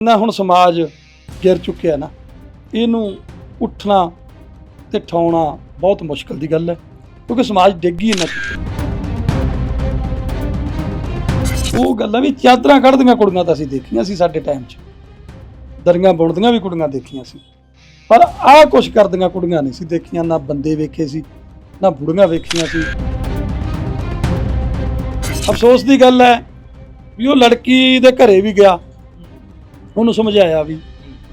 ਨਾ ਹੁਣ ਸਮਾਜ ਗਿਰ ਚੁੱਕਿਆ ਨਾ, ਇਹਨੂੰ ਉੱਠਣਾ ਤੇ ਠਾਉਣਾ ਬਹੁਤ ਮੁਸ਼ਕਲ ਦੀ ਗੱਲ ਹੈ, ਕਿਉਂਕਿ ਸਮਾਜ ਡਿੱਗੀ ਨਾ ਉਹ ਗੱਲਾਂ ਵੀ ਚਾਦਰਾਂ ਕੱਢਦੀਆਂ ਕੁੜੀਆਂ ਤਾਂ ਅਸੀਂ ਦੇਖੀਆਂ ਸੀ ਸਾਡੇ ਟਾਈਮ 'ਚ। ਦਰੀਆਂ ਬੁਣਦੀਆਂ ਵੀ ਕੁੜੀਆਂ ਦੇਖੀਆਂ ਸੀ। ਪਰ ਆਹ ਕੁਛ ਕਰਦੀਆਂ ਕੁੜੀਆਂ ਨਹੀਂ ਸੀ ਦੇਖੀਆਂ, ਨਾ ਬੰਦੇ ਵੇਖੇ ਸੀ, ਨਾ ਬੁੜੀਆਂ ਵੇਖੀਆਂ ਸੀ। ਅਫਸੋਸ ਦੀ ਗੱਲ ਹੈ ਵੀ ਉਹ ਲੜਕੀ ਦੇ ਘਰੇ ਵੀ ਗਿਆ। ਉਹਨੂੰ ਸਮਝਾਇਆ ਵੀ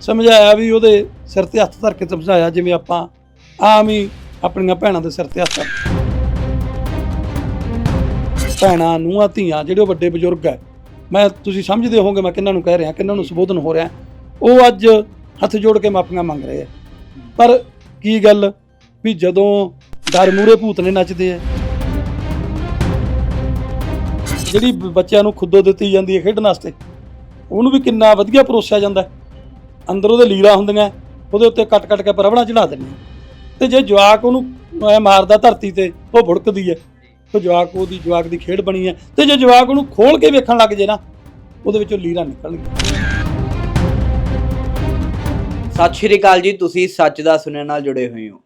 ਸਮਝਾਇਆ ਵੀ ਉਹਦੇ ਸਿਰ ਤੇ ਹੱਥ ਧਰ ਕੇ ਸਮਝਾਇਆ ਜਿਵੇਂ ਆਪਾਂ ਆਮ ਹੀ ਆਪਣੀਆਂ ਭੈਣਾਂ ਦੇ ਸਿਰ ਤੇ ਹੱਥ ਭੈਣਾਂ, ਨੂੰਹਾਂ, ਧੀਆਂ, ਜਿਹੜੇ ਉਹ ਵੱਡੇ ਬਜ਼ੁਰਗ ਹੈ। ਮੈਂ, ਤੁਸੀਂ ਸਮਝਦੇ ਹੋਵੋਗੇ ਮੈਂ ਕਿੰਨਾਂ ਨੂੰ ਕਹਿ ਰਿਹਾ, ਕਿੰਨਾਂ ਨੂੰ ਸੰਬੋਧਨ ਹੋ ਰਿਹਾ। ਉਹ ਅੱਜ ਹੱਥ ਜੋੜ ਕੇ ਮਾਫੀਆਂ ਮੰਗ ਰਹੇ ਆ ਪਰ ਕੀ ਗੱਲ ਵੀ ਜਦੋਂ ਡਰ ਮੂਰੇ ਭੂਤ ਨੇ ਨੱਚਦੇ ਆ ਜਿਹੜੀ ਬੱਚਿਆਂ ਨੂੰ ਖੁੱਦੋ ਦਿੱਤੀ ਜਾਂਦੀ ਹੈ ਖੇਡਣ ਵਾਸਤੇ ਉਹਨੂੰ ਵੀ ਕਿੰਨਾ ਵਧੀਆ ਪਰੋਸਿਆ ਜਾਂਦਾ ਅੰਦਰ ਉਹਦੇ ਲੀਰਾ ਹੁੰਦੀਆਂ ਉਹਦੇ ਉੱਤੇ ਕੱਟ ਕੱਟ ਕੇ ਪਰਵਣਾ ਚੜਾ ਦਿੰਦੇ ਤੇ ਜੇ ਜਵਾਕ ਉਹਨੂੰ ਐ ਮਾਰਦਾ ਧਰਤੀ ਤੇ, ਉਹ ਭੁੜਕਦੀ ਹੈ। ਉਹ ਜਵਾਕ ਉਹਦੀ, ਜਵਾਕ ਦੀ ਖੇਡ ਬਣੀ ਹੈ। ਤੇ ਜੇ ਜਵਾਕ ਉਹਨੂੰ ਖੋਲ ਕੇ ਵੇਖਣ ਲੱਗ ਜੇ ਨਾ, ਉਹਦੇ ਵਿੱਚੋਂ ਲੀਰਾ ਨਿਕਲਣਗੇ ਸਤਿ ਸ਼੍ਰੀ ਅਕਾਲ ਜੀ, ਤੁਸੀਂ ਸੱਚ ਦਾ ਸੁਣਨ ਨਾਲ ਜੁੜੇ ਹੋਏ ਹੋ।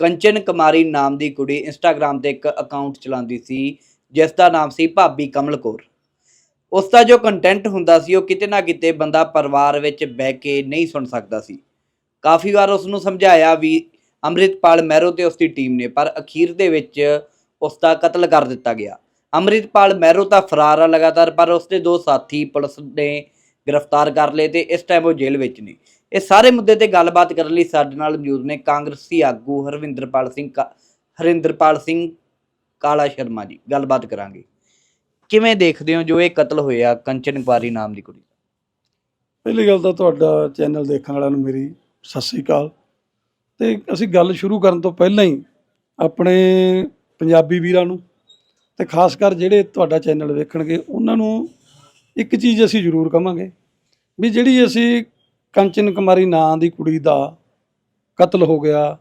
ਕੰਚਨ ਕੁਮਾਰੀ ਨਾਮ ਦੀ ਕੁੜੀ ਇੰਸਟਾਗ੍ਰam ਤੇ ਇੱਕ ਅਕਾਊਂਟ ਚਲਾਉਂਦੀ ਸੀ ਜਿਸ ਦਾ ਨਾਮ ਸੀ ਭਾਬੀ ਕਮਲ ਕੌਰ। ਉਸ ਦਾ ਜੋ ਕੰਟੈਂਟ ਹੁੰਦਾ ਸੀ, ਉਹ ਕਿਤੇ ਨਾ ਕਿਤੇ ਬੰਦਾ ਪਰਿਵਾਰ ਵਿੱਚ ਬਹਿ ਕੇ ਨਹੀਂ ਸੁਣ ਸਕਦਾ ਸੀ। ਕਾਫੀ ਵਾਰ ਉਸ ਨੂੰ ਸਮਝਾਇਆ ਵੀ ਅੰਮ੍ਰਿਤਪਾਲ ਮਹਿਰੋ ਤੇ ਉਸ ਦੀ ਟੀਮ ਨੇ, ਪਰ ਅਖੀਰ ਦੇ ਵਿੱਚ ਉਸ ਦਾ ਕਤਲ ਕਰ ਦਿੱਤਾ ਗਿਆ। ਅੰਮ੍ਰਿਤਪਾਲ ਮਹਿਰੋ ਤਾਂ ਫਰਾਰ ਆ ਲਗਾਤਾਰ, ਪਰ ਉਸ ਦੇ ਦੋ ਸਾਥੀ ਪੁਲਿਸ ਨੇ ਗ੍ਰਿਫਤਾਰ ਕਰ ਲਏ ਤੇ ਇਸ ਟਾਈਮ ਉਹ ਜੇਲ੍ਹ ਵਿੱਚ ਨੇ। ਇਹ ਸਾਰੇ ਮੁੱਦੇ ਤੇ ਗੱਲਬਾਤ ਕਰਨ ਲਈ ਸਾਡੇ ਨਾਲ ਮੌਜੂਦ ਨੇ ਕਾਂਗਰਸੀ ਆਗੂ ਹਰਵਿੰਦਰਪਾਲ ਸਿੰਘ ਕਾ- ਹਰਿੰਦਰਪਾਲ ਸਿੰਘ ਕਾਲਾ ਸ਼ਰਮਾ ਜੀ। ਗੱਲਬਾਤ ਕਰਾਂਗੇ। ਕਿਵੇਂ ਦੇਖਦੇ ਹੋ ਜੋ ਇਹ ਕਤਲ ਹੋਇਆ ਕੰਚਨ ਕੁਮਾਰੀ ਨਾਮ ਦੀ ਕੁੜੀ ਪਹਿਲੀ ਗੱਲ ਤਾਂ ਤੁਹਾਡਾ ਚੈਨਲ ਦੇਖਣ ਵਾਲਿਆਂ ਨੂੰ ਮੇਰੀ ਸਤਿ ਸ੍ਰੀ ਅਕਾਲ। ਤੇ ਅਸੀਂ ਗੱਲ ਸ਼ੁਰੂ ਕਰਨ ਤੋਂ ਪਹਿਲਾਂ ਹੀ ਆਪਣੇ ਪੰਜਾਬੀ ਵੀਰਾਂ ਨੂੰ ਤੇ ਖਾਸ ਕਰ ਜਿਹੜੇ ਤੁਹਾਡਾ ਚੈਨਲ ਵੇਖਣਗੇ, ਉਹਨਾਂ ਨੂੰ ਇੱਕ ਚੀਜ਼ ਅਸੀਂ ਜ਼ਰੂਰ ਕਵਾਂਗੇ ਵੀ ਜਿਹੜੀ ਅਸੀਂ ਕੰਚਨ ਕੁਮਾਰੀ ਨਾਂ ਦੀ ਕੁੜੀ ਦਾ ਕਤਲ ਹੋ ਗਿਆ,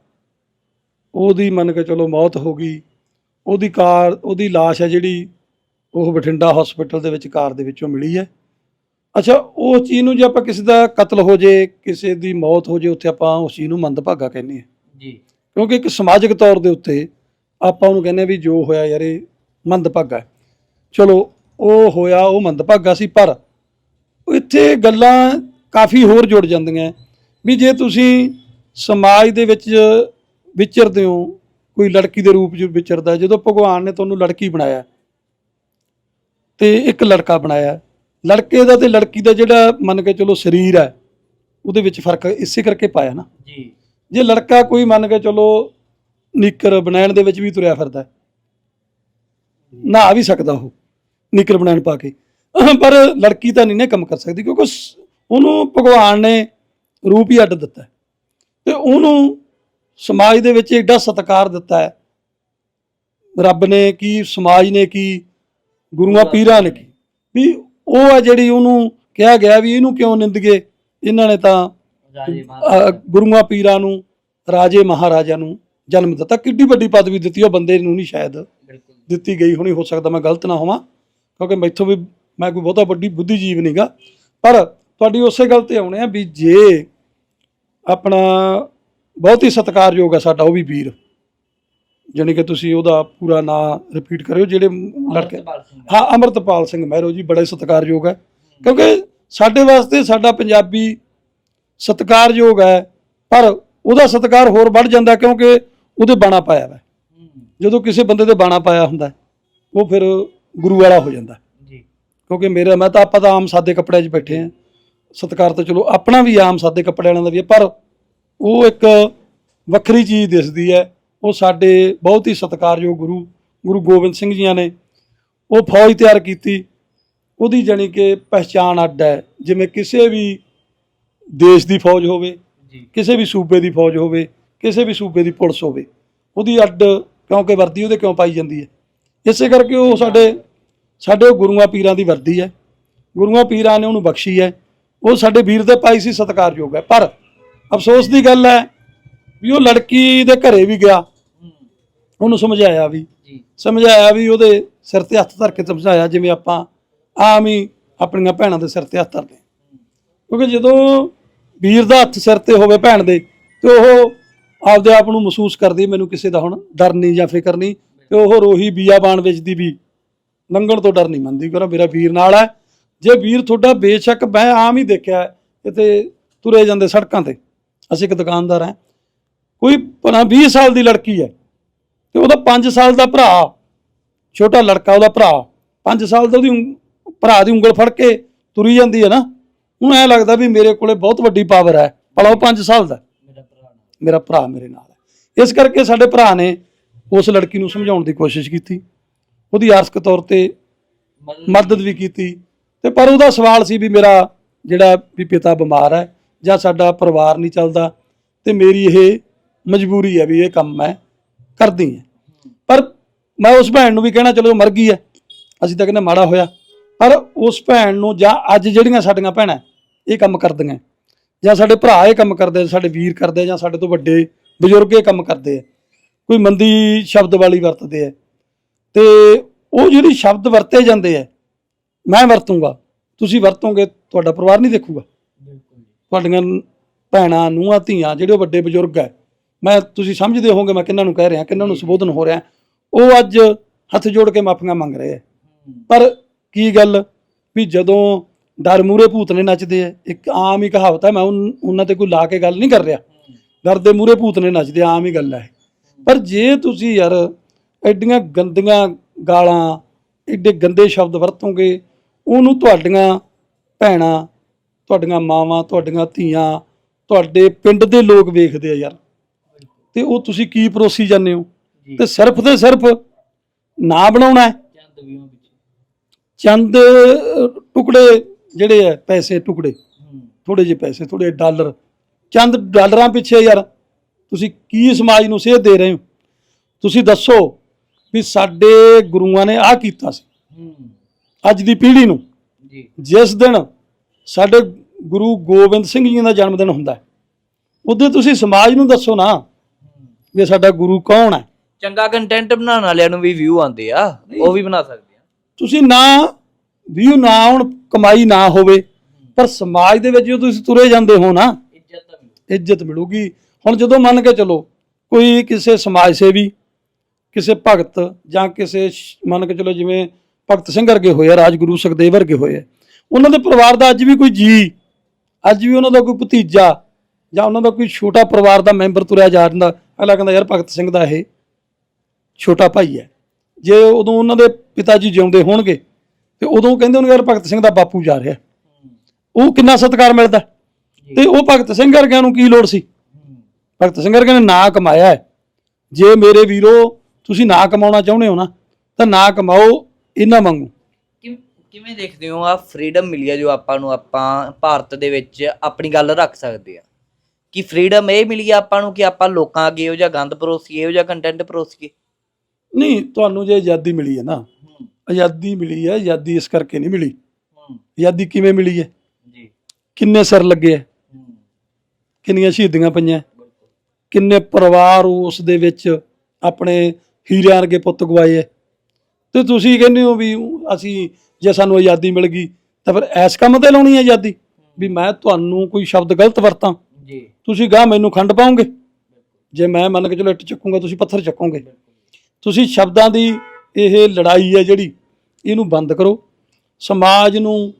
ਉਹਦੀ ਮੰਨ ਕੇ ਚਲੋ ਮੌਤ ਹੋ ਗਈ, ਉਹਦੀ ਕਾਰ, ਉਹਦੀ ਲਾਸ਼ ਹੈ ਜਿਹੜੀ ਉਹ ਬਠਿੰਡਾ ਹਸਪੀਟਲ ਦੇ ਵਿੱਚ ਕਾਰ ਦੇ ਵਿੱਚੋਂ ਮਿਲੀ ਹੈ। ਅੱਛਾ ਉਹ ਚੀਜ਼ ਨੂੰ ਜੇ ਆਪਾਂ ਕਿਸੇ ਦਾ ਕਤਲ ਹੋ ਜੇ ਕਿਸੇ ਦੀ ਮੌਤ ਹੋ ਜੇ ਉੱਥੇ ਆਪਾਂ ਉਸ ਚੀਜ਼ ਨੂੰ ਮੰਦਭਾਗਾ ਕਹਿੰਦੇ ਆ ਜੀ। ਕਿਉਂਕਿ ਇੱਕ ਸਮਾਜਿਕ ਤੌਰ ਦੇ ਉੱਤੇ ਆਪਾਂ ਉਹਨੂੰ ਕਹਿੰਦੇ ਆ ਵੀ ਜੋ ਹੋਇਆ ਯਾਰ ਇਹ ਮੰਦਭਾਗਾ ਚਲੋ ਉਹ ਹੋਇਆ ਉਹ ਮੰਦਭਾਗਾ ਸੀ ਪਰ ਇੱਥੇ ਗੱਲਾਂ ਕਾਫੀ ਹੋਰ ਜੁੜ ਜਾਂਦੀਆਂ। ਵੀ ਜੇ ਤੁਸੀਂ ਸਮਾਜ ਦੇ ਵਿੱਚ ਵਿਚਰਦੇ ਹੋ ਕੋਈ ਲੜਕੀ ਦੇ ਰੂਪ 'ਚ ਵਿਚਰਦਾ ਜਦੋਂ ਭਗਵਾਨ ਨੇ ਤੁਹਾਨੂੰ ਲੜਕੀ ਬਣਾਇਆ ਤੇ ਇੱਕ ਲੜਕਾ ਬਣਾਇਆ ਲੜਕੇ ਦਾ ਤੇ ਲੜਕੀ ਦਾ ਜਿਹੜਾ ਮੰਨ ਕੇ ਚਲੋ ਸਰੀਰ ਹੈ ਉਹਦੇ ਵਿੱਚ ਫ਼ਰਕ ਇਸੇ ਕਰਕੇ ਪਾਇਆ ਨਾ ਜੀ ਜੇ ਲੜਕਾ ਕੋਈ ਮੰਨ ਕੇ ਚਲੋ ਨਿੱਕਰ ਬਣਾਉਣ ਦੇ ਵਿੱਚ ਵੀ ਤੁਰਿਆ ਫਿਰਦਾ। ਨਹਾ ਵੀ ਸਕਦਾ ਉਹ ਨਿੱਕਰ ਬਣਾਉਣ ਪਾ ਕੇ ਪਰ ਲੜਕੀ ਤਾਂ ਨਹੀਂ ਨੇ ਕੰਮ ਕਰ ਸਕਦੀ ਕਿਉਂਕਿ ਉਹਨੂੰ ਭਗਵਾਨ ਨੇ ਰੂਪ ਹੀ ਅੱਡ ਦਿੱਤਾ। ਤੇ ਉਹਨੂੰ ਸਮਾਜ ਦੇ ਵਿੱਚ ਐਡਾ ਸਤਿਕਾਰ ਦਿੱਤਾ ਹੈ ਰੱਬ ਨੇ ਕੀ ਸਮਾਜ ਨੇ ਕੀ ਗੁਰੂਆਂ ਪੀਰਾਂ ਨੇ ਕੀ? ਵੀ ਉਹ ਆ ਜਿਹੜੀ ਉਹਨੂੰ ਕਿਹਾ ਗਿਆ ਵੀ ਇਹਨੂੰ ਕਿਉਂ ਨਿੰਦਗੇ ਇਹਨਾਂ ਨੇ ਤਾਂ ਅਹ ਗੁਰੂਆਂ ਪੀਰਾਂ ਨੂੰ ਰਾਜੇ ਮਹਾਰਾਜਾ ਨੂੰ ਜਨਮ ਦਿੱਤਾ। ਕਿੱਡੀ ਵੱਡੀ ਪਦਵੀ ਦਿੱਤੀ ਉਹ ਬੰਦੇ ਨੂੰ ਨਹੀਂ ਸ਼ਾਇਦ ਬਿਲਕੁਲ। ਦਿੱਤੀ ਗਈ ਹੋਣੀ ਹੋ ਸਕਦਾ ਮੈਂ ਗਲਤ ਨਾ ਹੋਵਾਂ ਕਿਉਂਕਿ ਮੈਥੋਂ ਵੀ ਮੈਂ ਕੋਈ ਬਹੁਤਾ ਵੱਡੀ ਬੁੱਧੀਜੀਵ ਨਹੀਂਗਾ ਪਰ ਤੁਹਾਡੀ ਉਸੇ ਗੱਲ ਤੇ ਆਉਣੇ ਆ ਵੀ ਜੇ ਆਪਣਾ ਬਹੁਤ ਹੀ ਸਤਿਕਾਰਯੋਗ ਹੈ ਸਾਡਾ ਉਹ ਵੀ ਵੀਰ ਜਾਣੀ ਕਿ ਤੁਸੀਂ ਉਹਦਾ ਪੂਰਾ ਨਾਂ ਰਿਪੀਟ ਕਰਿਓ ਜਿਹੜੇ ਲੜਕੇ ਹਾਂ ਅਮਰਤਪਾਲ ਸਿੰਘ ਮਹਿਰੋ ਜੀ ਬੜੇ ਸਤਿਕਾਰਯੋਗ ਹੈ। ਕਿਉਂਕਿ ਸਾਡੇ ਵਾਸਤੇ ਸਾਡਾ ਪੰਜਾਬੀ ਸਤਿਕਾਰਯੋਗ ਹੈ ਪਰ ਉਹਦਾ ਸਤਿਕਾਰ ਹੋਰ ਵੱਧ ਜਾਂਦਾ ਕਿਉਂਕਿ ਉਹਦੇ ਬਾਣਾ ਪਾਇਆ ਵਾ ਜਦੋਂ ਕਿਸੇ ਬੰਦੇ ਤੇ ਬਾਣਾ ਪਾਇਆ ਹੁੰਦਾ ਹੈ, ਉਹ ਫਿਰ ਗੁਰੂ ਵਾਲਾ ਹੋ ਜਾਂਦਾ ਹੈ। ਜੀ। ਕਿਉਂਕਿ ਮੇਰਾ ਮੈਂ ਤਾਂ ਆਪਾਂ ਤਾਂ ਆਮ ਸਾਦੇ ਕੱਪੜਿਆਂ 'ਚ ਬੈਠੇ ਆ ਸਤਿਕਾਰ ਤਾਂ ਚਲੋ ਆਪਣਾ ਵੀ ਆਮ ਸਾਦੇ ਕੱਪੜੇ ਵਾਲਿਆਂ ਦਾ ਵੀ ਹੈ ਪਰ ਉਹ ਇੱਕ ਵੱਖਰੀ ਚੀਜ਼ ਦਿਸਦੀ ਹੈ ਉਹ ਸਾਡੇ ਬਹੁਤ ਹੀ ਸਤਿਕਾਰਯੋਗ ਗੁਰੂ ਗੁਰੂ ਗੋਬਿੰਦ ਸਿੰਘ ਜੀਆਂ ਨੇ। ਉਹ ਫੌਜ ਤਿਆਰ ਕੀਤੀ। ਉਹਦੀ ਜਾਣੀ ਕਿ ਪਹਿਚਾਣ ਅੱਡ ਹੈ। ਜਿਵੇਂ ਕਿਸੇ ਵੀ ਦੇਸ਼ ਦੀ ਫੌਜ ਹੋਵੇ ਕਿਸੇ ਵੀ ਸੂਬੇ ਦੀ ਫੌਜ ਹੋਵੇ ਕਿਸੇ ਵੀ ਸੂਬੇ ਦੀ ਪੁਲਿਸ ਹੋਵੇ ਉਹਦੀ ਅੱਡ ਕਿਉਂਕਿ ਵਰਦੀ ਉਹਦੇ ਕਿਉਂ ਪਾਈ ਜਾਂਦੀ ਹੈ? ਇਸੇ ਕਰਕੇ ਉਹ ਸਾਡੇ ਸਾਡੇ ਗੁਰੂਆਂ ਪੀਰਾਂ ਦੀ ਵਰਦੀ ਹੈ। ਗੁਰੂਆਂ ਪੀਰਾਂ ਨੇ ਉਹਨੂੰ ਬਖਸ਼ੀ ਹੈ। ਉਹ ਸਾਡੇ ਵੀਰ ਦੇ ਪਾਈ ਸੀ ਸਤਿਕਾਰਯੋਗ ਹੈ। ਪਰ ਅਫਸੋਸ ਦੀ ਗੱਲ ਹੈ ਵੀ ਉਹ ਲੜਕੀ ਦੇ ਘਰੇ ਵੀ ਗਿਆ। ਉਹਨੂੰ ਸਮਝਾਇਆ ਵੀ। ਸਮਝਾਇਆ ਵੀ ਉਹਦੇ ਸਿਰ ਤੇ ਹੱਥ ਧਰ ਕੇ ਸਮਝਾਇਆ ਜਿਵੇਂ ਆਪਾਂ ਆਮ ਹੀ ਆਪਣੀਆਂ ਭੈਣਾਂ ਦੇ ਸਿਰ ਤੇ ਹੱਥ ਧਰਦੇ। ਕਿਉਂਕਿ ਜਦੋਂ ਵੀਰ ਦਾ ਹੱਥ ਸਿਰ ਤੇ ਹੋਵੇ ਭੈਣ ਦੇ ਤੇ ਉਹ ਆਪਦੇ ਆਪ ਨੂੰ ਮਹਿਸੂਸ ਕਰਦੀ ਮੈਨੂੰ ਕਿਸੇ ਦਾ ਹੁਣ ਡਰ ਨਹੀਂ ਜਾਂ ਫਿਕਰ ਨਹੀਂ ਤੇ ਉਹ ਰੋਹੀ ਬੀਆਬਾਨ ਵਿੱਚ ਦੀ ਵੀ ਲੰਘਣ ਤੋਂ ਡਰ ਨਹੀਂ ਮੰਨਦੀ ਕਿਉਂਕਿ ਮੇਰਾ ਵੀਰ ਨਾਲ ਹੈ। ਜੇ ਵੀਰ ਤੁਹਾਡਾ ਬੇਸ਼ੱਕ ਮੈਂ ਆਮ ਹੀ ਦੇਖਿਆ ਕਿਤੇ ਤੁਰੇ ਜਾਂਦੇ ਸੜਕਾਂ ਤੇ। ਅਸੀਂ ਇੱਕ ਦੁਕਾਨਦਾਰ ਹਾਂ ਕੋਈ ਭਲਾ 20 ਸਾਲ ਦੀ ਲੜਕੀ ਹੈ ਤੇ ਉਹਦਾ 5 ਸਾਲ ਦਾ ਭਰਾ ਛੋਟਾ ਲੜਕਾ ਉਹਦਾ ਭਰਾ 5 ਸਾਲ ਦਾ ਉਹਦੀ ਭਰਾ ਦੀ ਉਂਗਲ ਫੜ ਕੇ ਤੁਰੀ ਜਾਂਦੀ ਹੈ ਨਾ ਉਹਨੂੰ ਐ ਲੱਗਦਾ ਵੀ ਮੇਰੇ ਕੋਲੇ ਬਹੁਤ ਵੱਡੀ ਪਾਵਰ ਹੈ ਭਲਾ ਉਹ 5 ਸਾਲ ਦਾ। ਮੇਰਾ ਭਰਾ ਮੇਰੇ ਨਾਲ ਹੈ। ਇਸ ਕਰਕੇ ਸਾਡੇ ਭਰਾ ਨੇ ਉਸ ਲੜਕੀ ਨੂੰ ਸਮਝਾਉਣ ਦੀ ਕੋਸ਼ਿਸ਼ ਕੀਤੀ। ਉਹਦੀ ਆਰਥਿਕ ਤੌਰ ਤੇ ਮਦਦ ਵੀ ਕੀਤੀ। ਤੇ ਪਰ ਉਹਦਾ ਸਵਾਲ ਸੀ ਵੀ ਮੇਰਾ ਜਿਹੜਾ ਵੀ ਪਿਤਾ ਬਿਮਾਰ ਹੈ ਜਾਂ ਸਾਡਾ ਪਰਿਵਾਰ ਨਹੀਂ ਚੱਲਦਾ ਤੇ ਮੇਰੀ ਇਹ ਮਜਬੂਰੀ ਹੈ ਵੀ ਇਹ ਕੰਮ ਮੈਂ ਕਰਦੀ ਹਾਂ। ਪਰ ਮੈਂ ਉਸ ਭੈਣ ਨੂੰ ਵੀ ਕਹਿਣਾ ਚਲੋ ਮਰ ਗਈ ਹੈ ਅਸੀਂ ਤਾਂ ਕਹਿੰਦੇ ਮਾੜਾ ਹੋਇਆ। ਪਰ ਉਸ ਭੈਣ ਨੂੰ ਜਾਂ ਅੱਜ ਜਿਹੜੀਆਂ ਸਾਡੀਆਂ ਭੈਣਾਂ ਇਹ ਕੰਮ ਕਰਦੀਆਂ। ਜਾਂ ਸਾਡੇ ਭਰਾ ਇਹ ਕੰਮ ਕਰਦੇ ਸਾਡੇ ਵੀਰ ਕਰਦੇ ਜਾਂ ਸਾਡੇ ਤੋਂ ਵੱਡੇ ਬਜ਼ੁਰਗ ਇਹ ਕੰਮ ਕਰਦੇ ਆ। ਕੋਈ ਮੰਦੀ ਸ਼ਬਦ ਵਾਲੀ ਵਰਤਦੇ ਆ। ਤੇ ਉਹ ਜਿਹੜੀ ਸ਼ਬਦ ਵਰਤੇ ਜਾਂਦੇ ਆ ਮੈਂ ਵਰਤੂੰਗਾ। ਤੁਸੀਂ ਵਰਤੋਗੇ ਤੁਹਾਡਾ ਪਰਿਵਾਰ ਨਹੀਂ ਦੇਖੂਗਾ। ਤੁਹਾਡੀਆਂ ਭੈਣਾਂ ਨੂੰਹਾਂ ਧੀਆਂ ਜਿਹੜੇ ਵੱਡੇ ਬਜ਼ੁਰਗ ਹੈ ਮੈਂ, ਤੁਸੀਂ ਸਮਝਦੇ ਹੋਵੋਗੇ ਮੈਂ ਕਿਹਨਾਂ ਨੂੰ ਕਹਿ ਰਿਹਾ, ਕਿਹਨਾਂ ਨੂੰ ਸੰਬੋਧਨ ਹੋ ਰਿਹਾ। ਉਹ ਅੱਜ ਹੱਥ ਜੋੜ ਕੇ ਮਾਫੀਆਂ ਮੰਗ ਰਹੇ ਆ। ਪਰ ਕੀ ਗੱਲ? ਵੀ ਜਦੋਂ ਡਰ ਮੂਰੇ ਭੂਤ ਨੇ ਨੱਚਦੇ ਆ, ਇੱਕ ਆਮ ਹੀ ਕਹਾਵਤ ਹੈ ਮੈਂ ਉਹਨਾਂ ਤੇ ਕੋਈ ਲਾ ਕੇ ਗੱਲ ਨਹੀਂ ਕਰ ਰਿਹਾ। ਡਰ ਦੇ ਮੂਰੇ ਭੂਤ ਨੇ ਨੱਚਦੇ ਆਮ ਹੀ ਗੱਲ ਹੈ ਪਰ ਜੇ ਤੁਸੀਂ ਯਾਰ ਐਡੀਆਂ ਗੰਦੀਆਂ ਗਾਲਾਂ, ਐਡੇ ਗੰਦੇ ਸ਼ਬਦ ਵਰਤੋਗੇ, ਉਹਨੂੰ ਤੁਹਾਡੀਆਂ ਭੈਣਾਂ, ਤੁਹਾਡੀਆਂ ਮਾਵਾਂ, ਤੁਹਾਡੀਆਂ ਧੀਆਂ, ਤੁਹਾਡੇ ਪਿੰਡ ਦੇ ਲੋਕ ਵੇਖਦੇ ਆ ਯਾਰ। ਤੇ ਉਹ ਤੁਸੀਂ ਕੀ ਪਰੋਸੀ ਜਾਂਦੇ ਹੋ? ਤੇ ਸਿਰਫ ਤੇ ਸਿਰਫ ਨਾ ਬਣਾਉਣਾ ਚੰਦ ਟੁਕੜੇ ਜਿਹੜੇ ਆ ਪੈਸੇ ਟੁਕੜੇ। ਥੋੜੇ ਜਿਹੇ ਪੈਸੇ ਥੋੜੇ ਡਾਲਰ। ਚੰਦ ਡਾਲਰਾਂ ਪਿੱਛੇ ਯਾਰ ਤੁਸੀਂ ਕੀ ਸਮਾਜ ਨੂੰ ਸੇਧ ਦੇ ਰਹੇ ਹੋ? ਤੁਸੀਂ ਦੱਸੋ ਵੀ ਸਾਡੇ ਗੁਰੂਆਂ ਨੇ ਆਹ ਕੀਤਾ ਸੀ। ਅੱਜ ਦੀ ਪੀੜ੍ਹੀ ਨੂੰ। ਜਿਸ ਦਿਨ ਸਾਡੇ ਗੁਰੂ ਗੋਬਿੰਦ ਸਿੰਘ ਜੀ ਦਾ ਜਨਮ ਦਿਨ ਹੁੰਦਾ ਉਦੋਂ ਤੁਸੀਂ ਸਮਾਜ ਨੂੰ ਦੱਸੋ ਨਾ। ਵੀ ਸਾਡਾ ਗੁਰੂ ਕੌਣ ਹੈ? ਚੰਗਾ ਕੰਟੈਂਟ ਬਣਾਉਣ ਵਾਲਿਆਂ ਨੂੰ ਵੀ ਵਿਊ ਆਉਂਦੇ ਆ। ਉਹ ਵੀ ਬਣਾ ਸਕਦੇ ਆ। ਤੁਸੀਂ ਨਾ ਵੀਊ ਨਾ ਹੁਣ ਕਮਾਈ ਨਾ ਹੋਵੇ ਪਰ ਸਮਾਜ ਦੇ ਵਿੱਚ ਜਦੋਂ ਤੁਸੀਂ ਤੁਰੇ ਜਾਂਦੇ ਹੋ ਨਾ ਇੱਜ਼ਤ ਮਿਲੂਗੀ। ਹੁਣ ਜਦੋਂ ਮੰਨ ਕੇ ਚਲੋ ਕੋਈ ਕਿਸੇ ਸਮਾਜ ਸੇਵੀ ਕਿਸੇ ਭਗਤ ਜਾਂ ਕਿਸੇ ਮੰਨ ਕੇ ਚਲੋ ਜਿਵੇਂ ਭਗਤ ਸਿੰਘ ਵਰਗੇ ਹੋਏ ਆ ਰਾਜਗੁਰੂ ਸੁਖਦੇਵ ਵਰਗੇ ਹੋਏ ਆ ਉਹਨਾਂ ਦੇ ਪਰਿਵਾਰ ਦਾ ਅੱਜ ਵੀ ਕੋਈ ਜੀ ਅੱਜ ਵੀ ਉਹਨਾਂ ਦਾ ਕੋਈ ਭਤੀਜਾ ਜਾਂ ਉਹਨਾਂ ਦਾ ਕੋਈ ਛੋਟਾ ਪਰਿਵਾਰ ਦਾ ਮੈਂਬਰ ਤੁਰਿਆ ਜਾ ਜਾਂਦਾ ਅਗਲਾ ਕਹਿੰਦਾ ਯਾਰ ਭਗਤ ਸਿੰਘ ਦਾ ਇਹ ਛੋਟਾ ਭਾਈ ਹੈ। ਜੇ ਉਦੋਂ ਉਹਨਾਂ ਦੇ ਪਿਤਾ ਜੀ ਜਿਉਂਦੇ ਹੋਣਗੇ ਤੇ ਉਦੋਂ ਕਹਿੰਦੇ ਉਹਨੂੰ ਯਾਰ ਭਗਤ ਸਿੰਘ ਦਾ ਬਾਪੂ ਜਾ ਰਿਹਾ ਉਹ ਕਿੰਨਾ ਸਤਿਕਾਰ ਮਿਲਦਾ ਤੇ ਉਹ ਭਗਤ ਸਿੰਘ ਵਰਗਿਆਂ ਨੂੰ ਕੀ ਲੋੜ ਸੀ? ਭਗਤ ਸਿੰਘ ਵਰਗਿਆਂ ਨੇ ਨਾਂ ਕਮਾਇਆ ਹੈ। ਜੇ ਮੇਰੇ ਵੀਰੋ ਤੁਸੀਂ ਨਾ ਕਮਾਉਣਾ ਚਾਹੁੰਦੇ ਹੋ ਨਾ ਤਾਂ ਨਾ ਕਮਾਓ ਇਹਨਾਂ ਵਾਂਗੂ। ਕਿਵੇਂ ਦੇਖਦੇ ਹੋ ਆ ਫ੍ਰੀडम ਮਿਲੀ ਆ ਜੋ ਆਪਾਂ ਨੂੰ ਆਪਾਂ ਭਾਰਤ ਦੇ ਵਿੱਚ ਆਪਣੀ ਗੱਲ ਰੱਖ ਸਕਦੇ ਆ? ਕਿ ਫ੍ਰੀडम ਇਹ ਮਿਲੀ ਆ ਆਪਾਂ ਨੂੰ ਕਿ ਆਪਾਂ ਲੋਕਾਂ ਅੱਗੇ ਇਹੋ ਜਿਹਾ ਗੰਦ ਪਰੋਸੀਏ ਇਹੋ ਜਿਹਾ ਕੰਟੈਂਟ ਪਰੋਸੀਏ? ਨਹੀਂ ਤੁਹਾਨੂੰ ਜੇ ਆਜ਼ਾਦੀ ਮਿਲੀ ਹੈ ਨਾ ਆਜ਼ਾਦੀ ਮਿਲੀ ਹੈ ਆਜ਼ਾਦੀ ਇਸ ਕਰਕੇ ਨਹੀਂ ਮਿਲੀ। ਆਜ਼ਾਦੀ ਕਿਵੇਂ ਮਿਲੀ ਹੈ? ਜੀ। ਕਿੰਨੇ ਸਿਰ ਲੱਗੇ ਹੈ? ਕਿੰਨੀਆਂ ਸ਼ਹੀਦੀਆਂ ਪਈਆਂ ਕਿੰਨੇ ਪਰਿਵਾਰ ਉਸ ਦੇ ਵਿੱਚ ਆਪਣੇ ਹੀਰਿਆਂ ਵਰਗੇ ਪੁੱਤ ਗਵਾਏ ਹੈ? ਤੇ ਤੁਸੀਂ ਕਹਿੰਦੇ ਹੋ ਵੀ ਅਸੀਂ ਜੇ ਸਾਨੂੰ ਆਜ਼ਾਦੀ ਮਿਲ ਗਈ ਤਾਂ ਫਿਰ ਐਸ ਕੰਮ ਤੇ ਲਾਉਣੀ ਹੈ ਆਜ਼ਾਦੀ? ਵੀ ਮੈਂ ਤੁਹਾਨੂੰ ਕੋਈ ਸ਼ਬਦ ਗਲਤ ਵਰਤਾਂ? ਤੁਸੀਂ ਗਾਹ ਮੈਨੂੰ ਖੰਡ ਪਾਓਗੇ? ਜੇ ਮੈਂ ਮੰਨ ਕੇ ਚਲੋ ਇੱਟ ਚੱਕੂੰਗਾ ਤੁਸੀਂ ਪੱਥਰ ਚੱਕੋਗੇ। ਤੁਸੀਂ ਸ਼ਬਦਾਂ ਦੀ ਇਹ ਲੜਾਈ ਹੈ ਜਿਹੜੀ ਇਹਨੂੰ ਬੰਦ ਕਰੋ। ਸਮਾਜ ਨੂੰ